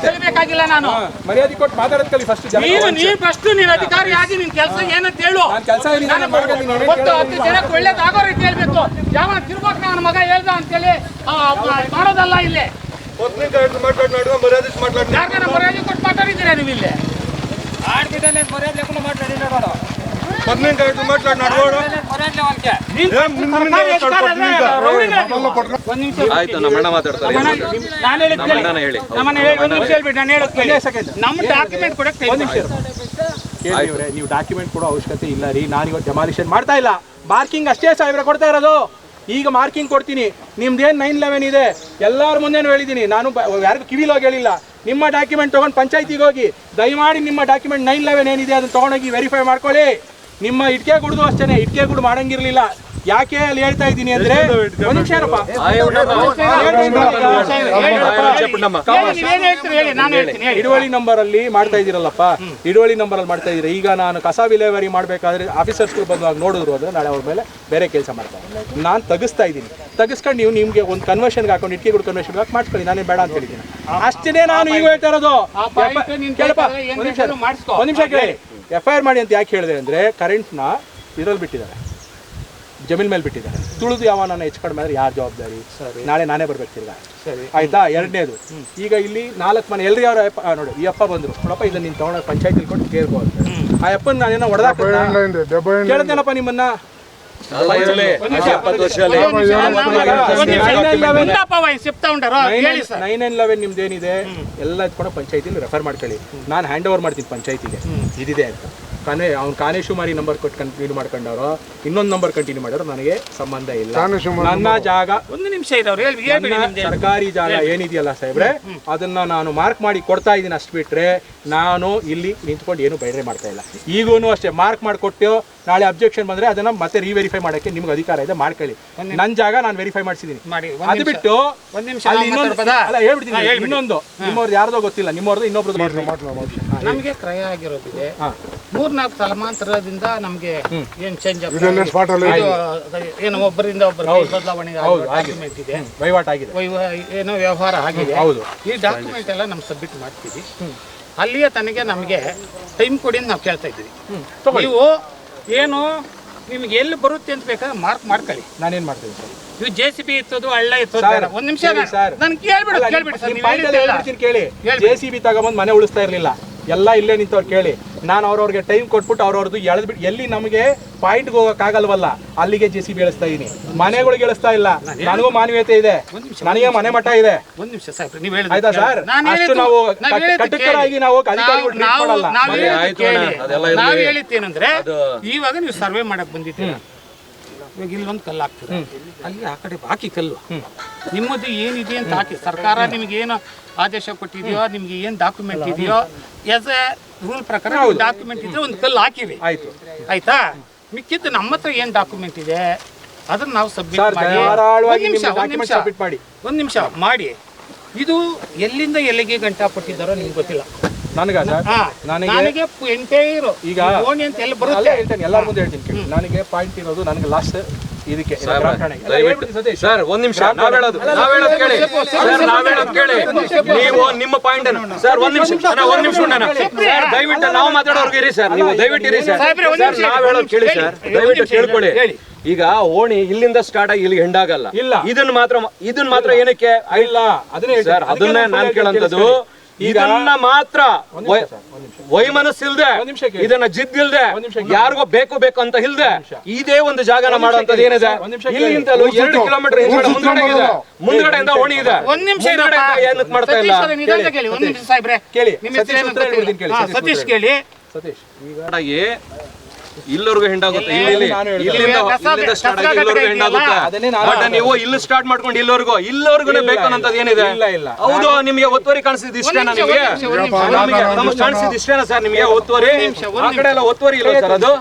ಕಲಿಬೇಕಾಗಿಲ್ಲ ನಾನು ಮರ್ಯಾದೆ ಕೊಟ್ಟು ಮಾತಾಡೋದ್ ಕಲಿ ಫಸ್ಟ್ ನೀನು ನೀನ್ ಫಸ್ಟ್ ನೀನ್ ಅಧಿಕಾರಿ ಆಗಿ ನಿನ್ ಕೆಲಸ ಏನಂತ ಹೇಳು. ಕೆಲಸ ಒಟ್ಟು ಹತ್ತು ಜನಕ್ಕೆ ಒಳ್ಳೇದಾಗೋ ರೀತಿ ಹೇಳ್ಬೇಕು. ಯಾವ ತಿರ್ಬೇಕು ನನ್ನ ಮಗ ಹೇಳ್ದ ಅಂತೇಳಿ ಆ, ಮಾಡೋದಲ್ಲ ಇಲ್ಲಿ. ಮರ್ಯಾದೆ ಕೊಟ್ಟು ಮಾತಾಡಿದ್ದೀರಾ ನೀವು ಇಲ್ಲಿ ಆಡ್ಬಿಟ್ಟಲ್ಲಿ ಮರ್ಯಾದೆ ಮಾತಾಡಿ ಅಣ್ಣ ನಮ್ಮ ಹೇಳಿ. ಒಂದು ನಿಮಿಷ ಹೇಳ್ಬಿಟ್ಟು ನಾನು ಹೇಳೋದು ಕೇಳಿ. ನಮ್ಮ ಡಾಕ್ಯುಮೆಂಟ್ ಕೊಡಕ್ಕೆ ಒಂದ್ ನಿಮಿಷ. ಕೇಳಿವ್ರೆ ನೀವು ಡಾಕ್ಯುಮೆಂಟ್ ಕೊಡೋ ಅವಶ್ಯಕತೆ ಇಲ್ಲ ರೀ. ನಾನು ಇವತ್ತು ಡೆಮಾಲಿಷನ್ ಮಾಡ್ತಾ ಇಲ್ಲ. ಮಾರ್ಕಿಂಗ್ ಅಷ್ಟೇ ಸಾವಿರ ಕೊಡ್ತಾ ಇರೋದು. ಈಗ ಮಾರ್ಕಿಂಗ್ ಕೊಡ್ತೀನಿ. ನಿಮ್ದೇನು ನೈನ್ ಲೆವೆನ್ ಇದೆ? ಎಲ್ಲರ ಮುಂದೆನೂ ಹೇಳಿದ್ದೀನಿ ನಾನು ಯಾರಿಗೂ ಕಿವಿಲೋಗಿ ಹೇಳಿಲ್ಲ. ನಿಮ್ಮ ಡಾಕ್ಯುಮೆಂಟ್ ತೊಗೊಂಡು ಪಂಚಾಯತಿಗೆ ಹೋಗಿ. ದಯಮಾಡಿ ನಿಮ್ಮ ಡಾಕ್ಯುಮೆಂಟ್ ನೈನ್ ಲೆವೆನ್ ಏನಿದೆ ಅದನ್ನ ತೊಗೊಂಡೋಗಿ ವೆರಿಫೈ ಮಾಡ್ಕೊಳ್ಳಿ. ನಿಮ್ಮ ಇಟ್ಕೆ ಗುಡ್ದು ಅಷ್ಟೇನೆ ಇಟ್ಕೆ ಗುಡು ಮಾಡಂಗಿರ್ಲಿಲ್ಲ. ಯಾಕೆ ಅಲ್ಲಿ ಹೇಳ್ತಾ ಇದ್ದೀನಿ ಅಂದ್ರೆ ಹಿಡುವಳಿ ನಂಬರ್ ಅಲ್ಲಿ ಮಾಡ್ತಾ ಇದೀರಲ್ಲಪ್ಪ ಹಿಡುವಳಿ ನಂಬರ್ ಅಲ್ಲಿ ಮಾಡ್ತಾ ಇದೀರ ಈಗ ನಾನು ಕಸ ವಿಲೇವಾರಿ ಮಾಡ್ಬೇಕಾದ್ರೆ ಆಫೀಸರ್ಸ್ಗಳು ಬಂದು ನೋಡಿದ್ರು ಅಂದ್ರೆ ನಾಳೆ ಅವ್ರ ಮೇಲೆ ಬೇರೆ ಕೆಲಸ ಮಾಡ್ತಾರೆ. ನಾನು ತಗಿಸ್ತಾ ಇದ್ದೀನಿ. ತಗಿಸ್ಕೊಂಡು ನೀವು ನಿಮ್ಗೆ ಒಂದು ಕನ್ವರ್ಷನ್ ಹಾಕೊಂಡು ಇಟ್ಕೆ ಕನ್ವರ್ಷನ್ ಹಾಕಿ ಮಾಡ್ಕೊಳ್ಳಿ ನಾನೇ ಬೇಡ ಅಂತ ಹೇಳಿದ್ದೀನಿ. ಅಷ್ಟೇ ನಾನು ಈಗ ಹೇಳ್ತಾ ಇರೋದು. ಒಂದ್ ನಿಮಿಷ ಕೇಳಿ. ಎಫ್ ಐ ಆರ್ ಮಾಡಿ ಅಂತ ಯಾಕೆ ಹೇಳಿದೆ ಅಂದರೆ ಕರೆಂಟ್ನ ಇದರಲ್ಲಿ ಬಿಟ್ಟಿದ್ದಾರೆ. ಜಮೀನ್ ಮೇಲೆ ಬಿಟ್ಟಿದ್ದಾರೆ. ತುಳಿದು ಯಾವ ನಾನು ಕಡಿಮೆ ಆದರೆ ಯಾರು ಜವಾಬ್ದಾರಿ? ಸರಿ. ನಾಳೆ ನಾನೇ ಬರ್ಬೇಕಿಲ್ಲ ತಿರ್ಗಾ. ಸರಿ. ಆಯ್ತಾ? ಎರಡನೇದು. ಈಗ ಇಲ್ಲಿ ನಾಲ್ಕು ಮನೆ ಎಲ್ಲರೂ ಯಾರು ಅಪ್ಪ ನೋಡಿ ಈ ಅಪ್ಪ ಬಂದರು. ನೋಡಪ್ಪ ಇದನ್ನ ನೀನು ತಗೊಂಡೋಗಿ ಪಂಚಾಯತಿಲಿ ಕೊಟ್ಟು ಕೇಳ್ಬೋದು ಆ ಅಪ್ಪನ ನಾನೇನೋ ಹೊಡೆದಾಕ ಕೇಳ್ತೇನಪ್ಪ ನಿಮ್ಮನ್ನ? ನೈನ್ ಅಂಡ್ ಲೆವೆನ್ ನಿಮ್ದು ಏನಿದೆ ಎಲ್ಲ ಕೂಡ ಪಂಚಾಯತಿಲಿ ರೆಫರ್ ಮಾಡ್ಕೊಳ್ಳಿ. ನಾನು ಹ್ಯಾಂಡ್ ಓವರ್ ಮಾಡ್ತೀನಿ ಪಂಚಾಯತಿಗೆ. ಇದಿದೆ ಅಂತ. ಕಾನೇ ಅವ್ನು ಕಾನೇಶುಮಾರಿ ನಂಬರ್ ಕೊಟ್ಟು ಕಂಟಿನ್ಯೂ ಮಾಡ್ಕೊಂಡವ್ರು. ಇನ್ನೊಂದು ನಂಬರ್ ಕಂಟಿನ್ಯೂ ಮಾಡೋರು ನನಗೆ ಸಂಬಂಧ ಇಲ್ಲ. ನನ್ನ ಜಾಗ ಒಂದು ನಿಮಿಷ ಇದಾವ್ರು ಸರ್ಕಾರಿ ಜಾಗ ಏನಿದೆಯಲ್ಲ ಸಾಹೇಬ್ರೆ ಅದನ್ನ ನಾನು ಮಾರ್ಕ್ ಮಾಡಿ ಕೊಡ್ತಾ ಇದ್ದೀನಿ ಅಷ್ಟು ಬಿಟ್ರೆ ನಾನು ಇಲ್ಲಿ ನಿಂತ್ಕೊಂಡು ಏನು ಬೇರೆ ಮಾಡ್ತಾ ಇಲ್ಲ. ಈಗೂ ಅಷ್ಟೇ ಮಾರ್ಕ್ ಮಾಡಿಕೊಟ್ಟು ನಾಳೆ ಅಬ್ಜೆಕ್ಷನ್ ಬಂದ್ರೆ ಅದನ್ನ ಮತ್ತೆ ರಿವೆರಿಫೈ ಮಾಡಕ್ಕೆ ನಿಮ್ಗೆ ಅಧಿಕಾರ ಇದೆ ಮಾಡ್ಕೊಳ್ಳಿ. ನನ್ನ ಜಾಗ ನಾನು ವೆರಿಫೈ ಮಾಡಿಸಿದ್ದೀನಿ ಮಾಡಿ, ಒಂದ್ ಅದು ನಿಮಿಷ. ಬಿಟ್ಟು ಅಲ್ಲಿ ಇನ್ನೊಂದು ನಿಮ್ಮವ್ರದ್ದು ಯಾರ್ದೋ ಗೊತ್ತಿಲ್ಲ ನಿಮ್ಮವ್ರದ್ದು ಇನ್ನೊಬ್ರದ್ದು ನಮಗೆ ಕ್ರಯ ಆಗಿರೋದಿದೆ. ಹಾ. ಮೂರ್ನಾಲ್ಕು ತಲೆಮಾಂತರದಿಂದ ನಮಗೆ ಏನು ಚೇಂಜ್ ಏನು ಒಬ್ಬರಿಂದ ಒಬ್ಬರ ಬದಲಾವಣೆ ಹೌದು, ಡಾಕ್ಯುಮೆಂಟ್ ಇದೆ. ವಹಿವಾಟ್ ಆಗಿದೆ. ವೈವ- ಏನೋ ವ್ಯವಹಾರ ಆಗಿದೆ. ಹೌದು. ಈ ಡಾಕ್ಯುಮೆಂಟ್ ಎಲ್ಲ ನಮ್ ಸಬ್ಮಿಟ್ ಮಾಡ್ತೀವಿ. ಅಲ್ಲಿಯ ತನಗೆ ನಮಗೆ ಟೈಮ್ ಕೊಡಿ ಅಂತ ನಾವು ಕೇಳ್ತಾ ಇದ್ದೀವಿ. ನೀವು ಏನು ನಿಮ್ಗೆ ಎಲ್ಲಿ ಬರುತ್ತೆ ಅಂತ ಬೇಕಾದ್ರೆ ಮಾರ್ಕ್ ಮಾಡ್ಕೊಳ್ಳಿ. ನಾನೇನ್ ಮಾಡ್ತೀನಿ ಸರ್? ಇವು ಜೆ ಸಿ ಬಿ ಎತ್ತೋದು ಹಳ್ಳ ಎತ್ತೋದು ಸರ್. ಒಂದ್ ನಿಮಿಷ ಸರ್. ನನ್ ಕೇಳ್ಬಿಡು ಕೇಳ್ಬಿಡಿ ಸರ್ ನೀವು. ಹೇಳ್ಬಿಡ್ತೀನಿ ಕೇಳಿ. ಜೆ ಸಿ ಬಿ ತಗೊಂಬಂದು ಮನೆ ಉಳಿಸ್ತಾ ಇರ್ಲಿಲ್ಲ ಎಲ್ಲ ಇಲ್ಲೇ ನಿಂತವ್ರು ಕೇಳಿ ನಾನು ಅವ್ರವ್ರಿಗೆ ಟೈಮ್ ಕೊಟ್ಬಿಟ್ಟು ಅವ್ರವ್ರದ್ದು ಎಳೆದ್ಬಿಟ್ಟು ಎಲ್ಲಿ ನಮಗೆ ಪಾಯಿಂಟ್ಗೆ ಹೋಗೋಕ್ಕಾಗಲ್ವಲ್ಲ ಅಲ್ಲಿಗೆ ಜೆ ಸಿ ಬಿ ಎಳಿಸ್ತಾ ಇದೀನಿ ಮನೆಗಳಿಗೆ ಇಳಿಸ್ತಾ ಇಲ್ಲ ನನಗೂ ಮಾನವೀಯತೆ ಇದೆ ನನಗೆ ಮನೆ ಮಠ ಇದೆ ಒಂದು ನಿಮಿಷ ಸಾಹೇಬ್ರೆ ನೀವು ಹೇಳಿದ್ದು ಆಯ್ತಾ ಸರ್? ನಾನು ಅಷ್ಟು ನಾವು ನಾವು ಕಟ್ಟುಕರಾಗಿ ನಾವು ಅಧಿಕಾರಿಗಳು treat ಮಾಡಲ್ಲ. ನಾವು. ನಾವು ಹೇಳಿದ್ದೇನೆಂದ್ರೆ ಇವಾಗ ನೀವು ಸರ್ವೆ ಮಾಡಕ್ ಬಂದಿದ್ದೀರಾ ಇವಾಗ ಇಲ್ಲೊಂದು ಕಲ್ಲು ಹಾಕ್ತೀರ? ಅಲ್ಲಿ ಆ ಕಡೆ ಹಾಕಿ ಕಲ್ಲು. ನಿಮ್ಮದು ಏನಿದೆ ಅಂತ ಹಾಕಿ. ಸರ್ಕಾರ ನಿಮ್ಗೆ ಏನು ಆದೇಶ ಕೊಟ್ಟಿದೆಯೋ ನಿಮ್ಗೆ ಏನು ಡಾಕ್ಯುಮೆಂಟ್ ಇದೆಯೋ ಎಸ್ ಎ ರೂಲ್ ಪ್ರಕಾರ ಡಾಕ್ಯುಮೆಂಟ್ ಇದ್ರೆ ಒಂದು ಕಲ್ಲು ಹಾಕಿವಿ ಆಯ್ತು. ಆಯ್ತಾ? ಮಿಕ್ಕಿದ್ದು ನಮ್ಮ ಹತ್ರ ಏನ್ ಡಾಕ್ಯುಮೆಂಟ್ ಇದೆ? ಅದನ್ನ ನಾವು ಸಬ್ಮಿಟ್ ಮಾಡಿ. ಒಂದು ನಿಮಿಷ, ಒಂದು ಒಂದ್ ನಿಮಿಷ. ಮಾಡಿ. ಒಂದು ನಿಮಿಷ ಮಾಡಿ. ಇದು ಎಲ್ಲಿಂದ ಎಲ್ಲಿಗೆ ಗಂಟಾ ಕೊಟ್ಟಿದ್ದಾರೋ ನಿಮ್ಗೆ ಗೊತ್ತಿಲ್ಲ. ನನಗ ಸರ್? ನನಗೆ ಈಗ ಓಣಿ ಅಂತ ಎಲ್ಲಿ ಅಲ್ಲೇ ಬರುತ್ತೆ ಹೇಳ್ತೇನೆ ಎಲ್ಲರ ಮುಂದೆ ಹೇಳ್ತೀನಿ ಕೇಳಿ. ನನಗೆ ಪಾಯಿಂಟ್ ಇರೋದು ನನಗೆ ಲಾಸ್ಟ್ ಇದಕ್ಕೆ ಗ್ರಾಮ ಠಾಣೆಗೆ. ಎಲ್ಲ ಹೇಳ್ಬಿಡಿ ಸತೀಶ್. ಸರ್ ಒಂದ್ ನಿಮಿಷ ನಾವ್ ಹೇಳೋದು ನಾವ್ ಹೇಳೋದು ಕೇಳಿ. ಸರ್ ನಾವ್ ಹೇಳೋದು ಕೇಳಿ. ನೀವು ನಿಮ್ಮ ಪಾಯಿಂಟ್ ಸರ್ ಒಂದ್ ನಿಮಿಷ ಅಣ್ಣ, ಒಂದ್ ನಿಮಿಷ. ಸರ್ ದಯವಿಟ್ಟು ನಾವು ಮಾತಾಡೋರ್ಗೆ ಇರಿ ಸರ್. ನೀವು ದಯವಿಟ್ಟು ಇರಿ ಸರ್. ಸಾಹೇಬ್ರೆ, ಒಂದ್ ಸರ್ ನಿಮಿಷ. ನಾವ್ ಹೇಳೋದು ಕೇಳಿ. ಸರ್. ದಯವಿಟ್ಟು ಕೇಳ್ಕೊಳ್ಳಿ. ಈಗ ಓಣಿ ಇಲ್ಲಿಂದ ಸ್ಟಾರ್ಟ್ ಆಗಿ ಇಲ್ಲಿ ಹೆಂಡಾಗಲ್ಲ. ಇಲ್ಲ. ಇದನ್ನ ಮಾತ್ರ ಇದನ್ನ ಮಾತ್ರ ಏನಕ್ಕೆ? ಇಲ್ಲ. ಅದನ್ನೇ ಹೇಳ್ತೀನಿ. ಸರ್ ಅದನ್ನ ಅದನ್ನೇ ನಾನು ಕೇಳಂತದ್ದು ಇದನ್ನ ಮಾತ್ರ ವೈಮನಸ್ ಇಲ್ದೆ. ವೈಮನಸ್ಸಿಲ್ದೆ ಇದನ್ನ ಜಿದ್ದಿಲ್ದೆ ಯಾರಿಗೋ ಬೇಕು ಬೇಕು ಅಂತ ಇಲ್ದೆ ಇದೇ ಒಂದು ಜಾಗನ ಮಾಡುವಂತದ್ದು. ಏನಿದೆ. ಇಲ್ಲಿಂದಲೂ ಎರಡು ಕಿಲೋಮೀಟರ್ ಮುಂದ್ಗಡೆ ಇದೆ. ಮುಂದ್ಗಡೆಯಿಂದ ಓಣಿ ಇದೆ. ಒಂದ್ ನಿಮಿಷ ಏನಕ್ಕೆ ಮಾಡ್ತಾ ಇಲ್ಲ? ಕೇಳಿ. ಸತೀಶ್ ಕೇಳಿ, ಸತೀಶ್ ಈಗ ಇಲ್ಲಿವರೆಗೂ ಹೆಂಡಾಗುತ್ತೆ ಇಲ್ಲಿ. ಇಲ್ಲಿಂದ ಸ್ಟಾರ್ಟ್ ಆಗಿ ಇಲ್ಲಿವರೆಗೂ ಹೆಂಡಾಗುತ್ತೆ ಬಟ್ ನೀವು ಇಲ್ಲಿ ಸ್ಟಾರ್ಟ್ ಮಾಡ್ಕೊಂಡು ಇಲ್ಲವರ್ಗು ಇಲ್ಲವರ್ಗು ಇಲ್ಲ, ಬೇಕು ಅನ್ನೋದು ಏನಿದೆ? ಇಲ್ಲ, ಇಲ್ಲ. ಹೌದು ನಿಮಗೆ ಒತ್ತುವರಿ ಕಾಣಿಸಿದ ಇಷ್ಟೇನಾ ನಿಮಗೆ. ನಮಗೆ ಕಾಣಿಸಿದ್ ಇಷ್ಟೇನಾ ಸರ್ ನಿಮಗೆ? ಒತ್ತುವರಿ? ನಿಮಿಷ, ಒಂದ್ ಆ ಕಡೆ ಎಲ್ಲ ಒತ್ತುವರಿ ಇಲ್ಲ ಸರ್ ಅದು?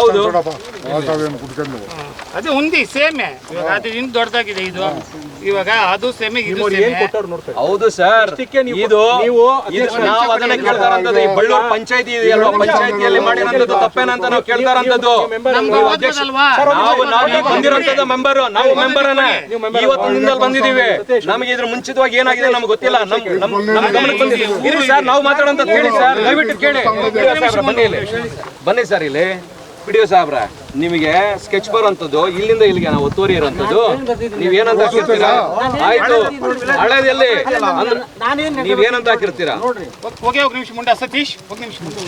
ಹೌದು. ಅದೇ ಉಂದಿ ಸೇಮೆ. ಅದು ಇನ್ನು ದೊಡ್ಡದಾಗಿದೆ ಇದು. ಇವಾಗ ಅದು ಸೇಮೆ ಇದು ಸೇಮೆ ಹೌದು ಸರ್. ನೀವು- ಇದು ನೀವು ನಾವು ಅದನ್ನ ಕೇಳ್ತಾರಂತದ್ದು ಈ ಬಳ್ಳೂರು ಪಂಚಾಯತಿ ಇದೆಯಲ್ವಾ? ಪಂಚಾಯತಿಯಲ್ಲಿ ಮಾಡಿರೋಂಥದ್ದು ತಪ್ಪೇನಂತ ನಾವು ಕೇಳ್ತಾರಂತದ್ದು? ನಾವು ನಾವು ಬಂದಿರೋಂಥದ್ದು ಮೆಂಬರ್ ನಾವು ಮೆಂಬರ್ ಇವತ್ತು ನಿಂದಲ್ಲಿ ಬಂದಿದೀವಿ ನಮಗೆ ಇದ್ರ ಮುಂಚಿತವಾಗಿ ಏನಾಗಿದೆ ನಮ್ಗೆ ಗೊತ್ತಿಲ್ಲ. ನಮ್ ನಮ್ ನಮ್ ಗಮನಕ್ಕೆ ಬಂದಿದೆ ಇರಿ ಸರ್ ನಾವು ಮಾತಾಡೋಂತ ಕೇಳಿ ಸರ್. ದಯವಿಟ್ಟು ಕೇಳಿ. ಬನ್ನಿ ಇಲ್ಲಿ. ಬನ್ನಿ ಸರ್ ಇಲ್ಲಿ. ಪಿಡಿಒ ಸಾಹೇಬ್ರ. ನಿಮಗೆ ಸ್ಕೆಚ್ ಬರೋಂಥದ್ದು ಇಲ್ಲಿಂದ ಇಲ್ಲಿಗೆ ನಾವು ಒತ್ತುವರಿ ಇರೋಂಥದ್ದು. ನೀವೇನಂತ ಏನಂತ ಹಾಕಿರ್ತೀರಾ? ಆಯ್ತು. ಹಳೇದಲ್ಲಿ ನೀವೇನಂತ ಏನಂತ ಹಾಕಿರ್ತೀರಾ? ಹೋಗಿ ಒಂದು ನಿಮಿಷ ಮುಂದೆ ಸತೀಶ್ ಹೋಗಿ ನಿಮಿಷ ಮುಂದೆ.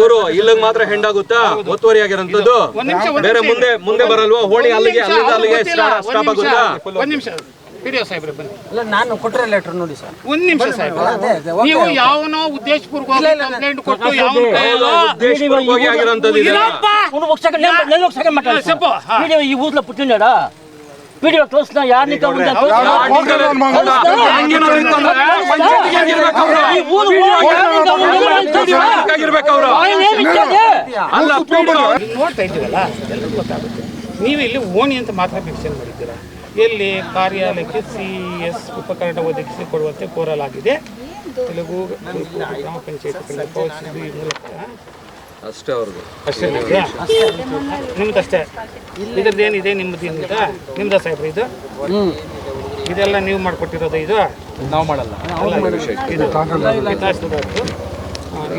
ಊರು ಇಲ್ಲಿಗೆ ಮಾತ್ರ ಹೆಂಡಾಗುತ್ತಾ ಒತ್ತುವರಿ ಆಗಿರೋಂಥದ್ದು. ಒಂದ್ ಬೇರೆ ಮುಂದೆ ಮುಂದೆ ಬರಲ್ವಾ? ಹೋಳಿ ಅಲ್ಲಿಗೆ ಅಲ್ಲಿಂದ ಅಲ್ಲಿಗೆ ಆಗುತ್ತಾ ಒಂದ್ ಸ್ಟಾಪ್ ನಿಮಿಷ, ಆಗುತ್ತಾ? ಹಿಡಿಯೋ ಸಾಹೇಬ್ರೆ ಬನ್ನಿ. ಇಲ್ಲ ನಾನು ಲೆಟರ್ ನೋಡಿ ಸರ್. ಒಂದ್ ನಿಮಿಷ ನೀವು ಯಾವನೋ ಉದ್ದೇಶಪೂರ್ವಕ ಕಂಪ್ಲೇಂಟ್ ಕೊಟ್ಟು ಯಾವ ವಿಡಿಯೋ ಈ ಊದ್ಲ ಪುಟ್ಟಿನಾಡ ವಿಡಿಯೋ ತೋರ್ಸ್ನ ಯಾರ್ನಿಕ ಈ ಅವ್ರು. ನೋಡ್ತಾ ಇದ್ದೀವಲ್ಲ ಎಲ್ಲರಿಗೂ ಗೊತ್ತಾಗುತ್ತೆ ನೀವು ಇಲ್ಲಿ ಓಣಿ ಅಂತ ಮಾತ್ರ ಫಿಕ್ಷನ್ ಎಲ್ಲಿ ಕಾರ್ಯಾಲಯಕ್ಕೆ ಸಿ ಎಸ್ ಉಪಕರಣ ಒದಗಿಸಿ ಕೊಡುವಂತೆ ಕೋರಲಾಗಿದೆ. ತೆಲುಗು ಗ್ರಾಮ ಪಂಚಾಯತ್ ಮೂಲಕ ಅಷ್ಟೇ ಅವ್ರದ್ದು. ಅಷ್ಟೇ ನಿಮ್ದು? ಅಷ್ಟೇ ಇದ್ರದ್ದು ಏನಿದೆ ನಿಮ್ದು ಏನಿದೆ ನಿಮ್ದ ಸಾಹೇಬ್ರಿ ಇದು? ಇದೆಲ್ಲ ನೀವು ಮಾಡಿಕೊಟ್ಟಿರೋದು ಇದು? ನಾವು ಮಾಡಲ್ಲ. ಅಲ್ಲ,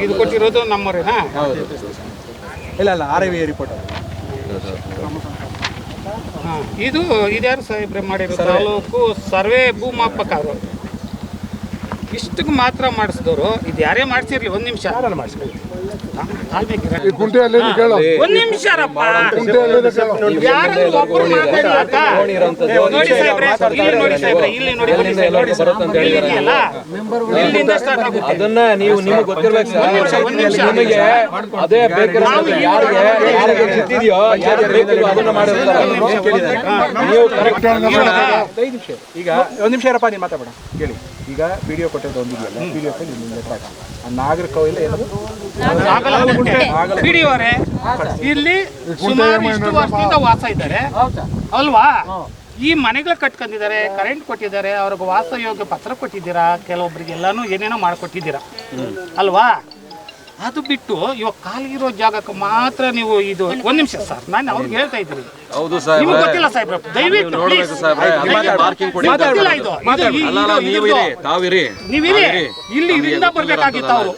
ಇದು ಕೊಟ್ಟಿರೋದು ನಮ್ಮವರೇನಾ ಇಲ್ಲ ಇಲ್ಲ ಆರ್ ಐ ವಿ ರಿಪೋರ್ಟ್ ಇದು ಇದ್ಯಾರು ಸಾಹೇಬ್ರೆ ಮಾಡಿರೋ ತಾಲೂಕು ಸರ್ವೆ ಭೂಮಾಪಕರು ಇಷ್ಟಕ್ಕೆ ಮಾತ್ರ ಮಾಡಿಸಿದವರು. ಇದು ಯಾರೇ ಮಾಡಿಸಿರ್ಲಿ ಒಂದ್ ನಿಮಿಷ. ಒಂದ್ ನಿಮಿಷರಪ್ಪ ಒಬ್ರು ಅಕ್ಕ. ನೋಡಿ ಸಾಹೇಬ್ರೆ ಇಲ್ಲಿ ನೋಡಿ ಸಾಹೇಬ್ರೆ ಇಲ್ಲಿ ನೋಡಿ ಬನ್ನಿ ಸಾಹೇಬ್ರೆ. ಇಲ್ಲಿ ಇದೆಯಲ್ಲ? ಇಲ್ಲಿಂದ ಸ್ಟಾರ್ಟ್ ಆಗುತ್ತೆ. ಅದನ್ನ ನೀವು ನಿಮಗೆ ಗೊತ್ತಿರ್ಬೇಕು ಸರ್. ನಿಮಗೆ ಅದೇ ಬೇಕಿರೋ ಯಾರಿಗೆ ಯಾರಿಗೆ ಸಿಕ್ತಿದೆಯೋ ಯಾರಿಗೆ ಬೇಕಿದೆಯೋ ಅದನ್ನ ಮಾಡಿರ್ತಾರೆ. ನೀವು ಕರೆಕ್ಟ್ ಈಗ ಒಂದು ನಿಮಿಷ ಇರಪ್ಪ ನೀನು ಮಾತಾಡ ಕೇಳಿ. ಈಗ ವಿಡಿಯೋ ಕೊಟ್ಟಿದ್ದು ಒಂದಿದೆಯಲ್ಲ ಪಿ ಡಿ ಎಫ್ ಲೆಟರ್ ಹಾಕ ಆ ನಾಗರಿಕವಿಲ್ಲ ಏನದು? ಹಿಡಿಯೋರೆ ಇಲ್ಲಿ ಸುಮಾರು ಇಷ್ಟು ವರ್ಷದಿಂದ ವಾಸ ಇದ್ದಾರೆ. ಅಲ್ವಾ? ಈ ಮನೆಗಳ ಕಟ್ಕೊಂಡಿದ್ದಾರೆ ಕರೆಂಟ್ ಕೊಟ್ಟಿದ್ದಾರೆ ಅವ್ರಿಗೆ ವಾಸಯೋಗ್ಯ ಪತ್ರ ಕೊಟ್ಟಿದ್ದೀರಾ? ಕೆಲವೊಬ್ರಿಗೆ ಎಲ್ಲಾನು ಏನೇನೋ ಮಾಡ್ಕೊಟ್ಟಿದ್ದೀರಾ? ಅಲ್ವಾ? ಅದು ಬಿಟ್ಟು ಇವಾಗ ಕಾಲಿರೋ ಜಾಗಕ್ಕೆ ಮಾತ್ರ ನೀವು ಇದು ಒಂದ್ ನಿಮಿಷ ಸರ್ ನಾನು ಅವ್ರಿಗೆ ಹೇಳ್ತಾ ಇದ್ದೀನಿ. ಹೌದು ನಿಮ್ಗೆ ಗೊತ್ತಿಲ್ಲ ಸಾಹೇಬ್ರ ದಯವಿಟ್ಟು please. ಸಾಹೇಬ್ರೆ ಅದಕ್ಕೆ ಪಾರ್ಕಿಂಗ್ ಕೊಡಿ ಗೊತ್ತಿಲ್ಲ ಇದು ಇದು- ಇದು- ಅಲ್ಲ ಅಲ್ಲ, ಇದು- ನೀವು ಇದು- ತಾವಿರಿ. ನೀವಿರಿ. ತಾವಿರಿ. ಇಲ್ಲಿ ಬರ್ಬೇಕಾಗಿತ್ತು ಅವರು.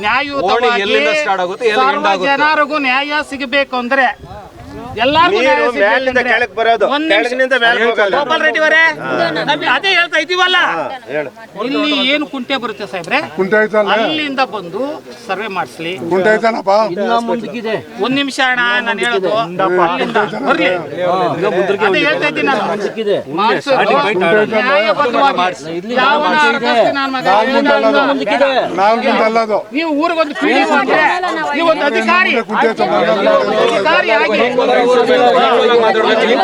ನ್ಯಾಯಯುತವಾಗಿ ಎಲ್ಲಿಂದ start ಆಗುತ್ತೆ, ಎಲ್ಲಿ end ಸರ್ವ ಆಗುತ್ತೆ? ಜನರಿಗೂ ನ್ಯಾಯ ಸಿಗಬೇಕು ಅಂದ್ರೆ ಎಲ್ಲಾರ್ಗೂ ನ್ಯಾಯ ನೀರು ಸಿಗ್ಬೇಕು ಮ್ಯಾಲಿಂದ ಕೆಳಗ್ ಬರೋದು. ಒಂದ್ ನಿಮಿಷ. ಕೆಳಗಿನಿಂದ ಮೇಲೆ ಹೋಗಲ್ಲ ಗೋಪಾಲ್ ರೆಡ್ಡಿ ಅವರೇ ನಾವ್ ಅದೇ ಹೇಳ್ತಾ ಇದೀವಲ್ಲ ಇಲ್ಲಿ ಏನು ಕುಂಟೆ ಬರುತ್ತೆ ಸಾಹೇಬ್ರೆ? ಅಲ್ಲಿಂದ ಬಂದು ಸರ್ವೆ ಮಾಡಿಸ್ಲಿ. ಒಂದ್ ನಿಮಿಷ ಅಣ್ಣ ನಾನು ಹೇಳೋದು. ಅಲ್ಲಿಂದ. ಬರ್ಲಿ. ಅದೇ ಹೇಳ್ತಾ ಇದ್ದೀನಿ ನಾನು. ಮಾಡ್ಸೋದು. ನ್ಯಾಯಬದ್ಧವಾಗಿ. ನೀವು ಊರಿಗೊಂದು ನೀವು ಅಧಿಕಾರಿ ಅಧಿಕಾರಿ. ಆಗಿ ಮಾಡಿದ್ರೆ. ಅಧಿಕಾರಿ. ನೀವು ಇರ್ಲಿ.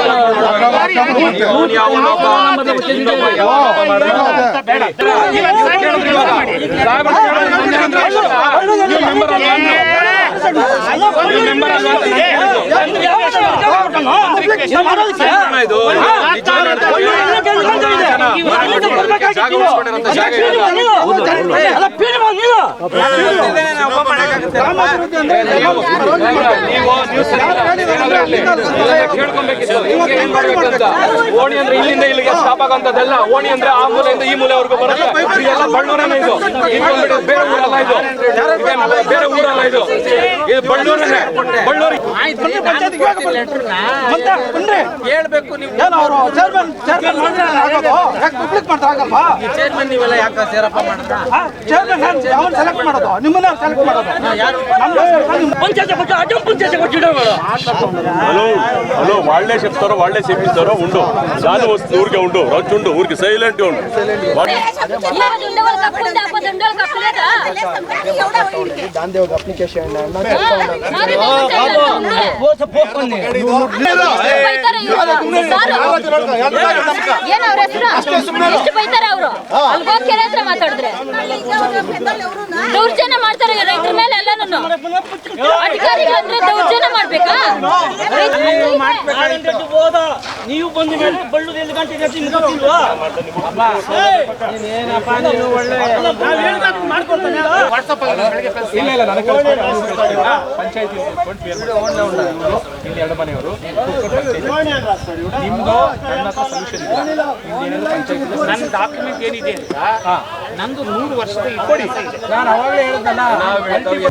ಓಣಿ ಅಂದ್ರೆ ಇಲ್ಲಿಂದ ಇಲ್ಲಿಗೆ ಸ್ಟಾಪ್ ಆಗೋಂಥದ್ದೆಲ್ಲ ಓಣಿ ಅಂದ್ರೆ ಆ ಮೂಲೆಯಿಂದ ಈ ಮೂಲೆವರೆಗೂ ಬರುತ್ತೆ ಇದು ಬೇರೆ ಊರಲ್ಲ ಇದು ಬೇರೆ ಊರಲ್ಲ ಇದು. ಇದು ಬಳ್ಳೂರನೇ ಬಳ್ಳೂರು ಹೇಳ್ಬೇಕು ನೀವು ಏನು ಅವರು ಚೇರ್ಮನ್ ಚೇರ್ಮನ್ ಮಾಡಿದ್ರೆ ಆಗೋದು ಯಾಕೆ ಪಬ್ಲಿಕ್ ಮಾಡ್ತಾ ಆಗಲ್ವಾ ಚೇರ್ಮನ್ ನೀವೆಲ್ಲ ಯಾಕೆ ಸೇರಪ್ಪ ಮಾಡಿದ್ರ ಚೇರ್ಮನ್ ಯಾವನ್ ಸೆಲೆಕ್ಟ್ ಮಾಡೋದು ನಿಮ್ಮನ್ನ ಸೆಲೆಕ್ಟ್ ಮಾಡೋದು హలో హలో వాళ్ళే చెప్తారో వాళ్ళే చేపిస్తారో ఉండు దాని వస్తుంది ఊరికే ఉండు రచ్చు ఉండు ఊరికి సైలెంట్ ఉండు వా- యాభై ఉండేవాళ్ళు కప్పుకుంటే అప్పటి ఉండేవాళ్ళు కప్పలేదా దాని ఒక అప్లికేషన్ ಬೈತಾರೆ ಅವರು ಅಲ್ಲಿ ಹೋಗಿ ಹತ್ರ ಮಾತಾಡಿದ್ರೆ ದೌರ್ಜನ್ಯ ಮಾಡ್ತಾರೆ ರೈತರ ಮೇಲೆ ಅಧಿಕಾರಿಗಳು ದೌರ್ಜನ್ಯ ಮಾಡ್ಬೇಕಾ ನೀವು ಬಂದ ಮೇಲೆ ಬಳ್ಳು ಎಲ್ಲಿ ಗಂಟೆ? ನಾವ್ ಹೇಳ್ಬೇಕು. ಇಲ್ಲ ಇಲ್ಲ ನನಗೆ ಪಂಚಾಯತಿ ಇಲ್ಲಿ ಎರಡು ಮನೆಯವರು ನಿಮ್ದು ನನ್ನ ಹತ್ರ ಸೊಲ್ಯೂಷನ್ ಇಲ್ಲ ನಿಮ್ದೇನೆಲ್ಲ ಪಂಚಾಯತಿ ನನ್ನ ಡಾಕ್ಯುಮೆಂಟ್ ಏನಿದೆ ಅಂತ ನಂದು ನೂರು ವರ್ಷದ ಇಟ್ಕೊಡಿ ಇದೆ ನಾನು ಅವಾಗಲೇ ಹೇಳಿದ್ನಲ್ಲ ನೀವು